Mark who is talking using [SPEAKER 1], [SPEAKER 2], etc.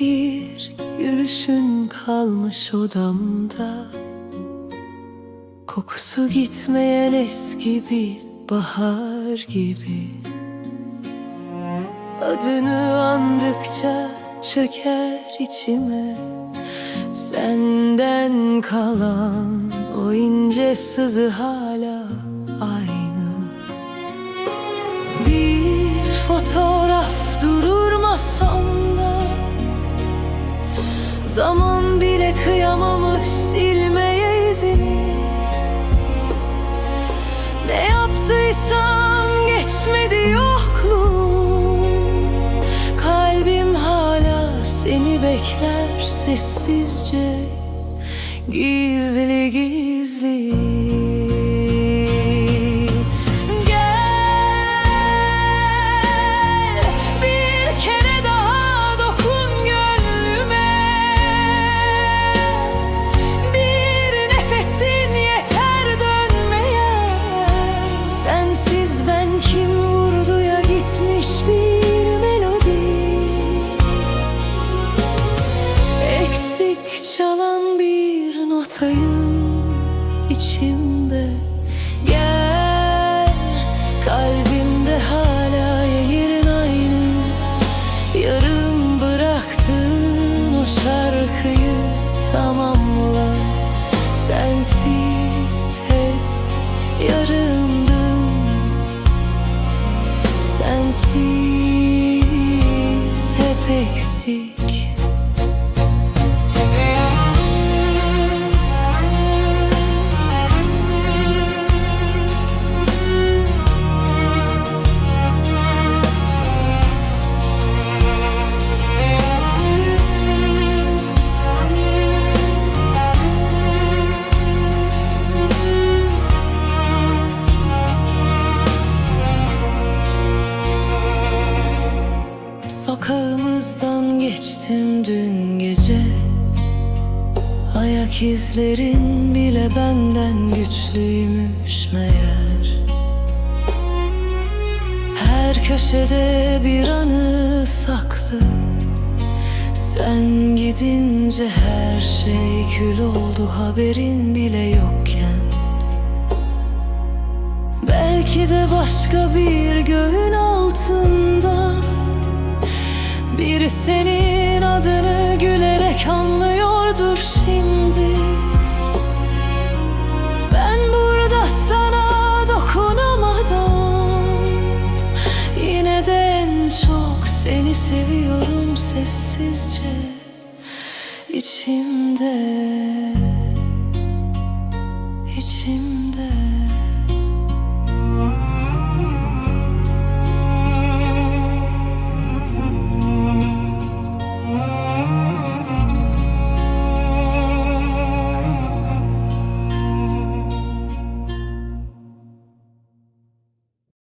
[SPEAKER 1] Bir gülüşün kalmış odamda. Kokusu gitmeyen eski bir bahar gibi. Adını andıkça çöker içime. Senden kalan o ince sızı hala Zaman bile kıyamamış silmeye izini. Ne yaptıysam geçmedi yokluğum. Kalbim hala seni bekler sessizce. Gizli gizli notayım içimde. Gel kalbimde hala yerin aynı. Yarım bıraktığın o şarkıyı tamamla. Sensiz hep yarımdım. Sensiz hep eksik geçtim dün gece. Ayak izlerin bile benden güçlüymüş meğer. Her köşede bir anı saklı. Sen gidince her şey kül oldu haberin bile yokken. Belki de başka bir göğün altında. Biri adını gülerek anlıyordur şimdi. Ben burada sana dokunamadan Yine de en çok seni seviyorum sessizce içimde. İçimde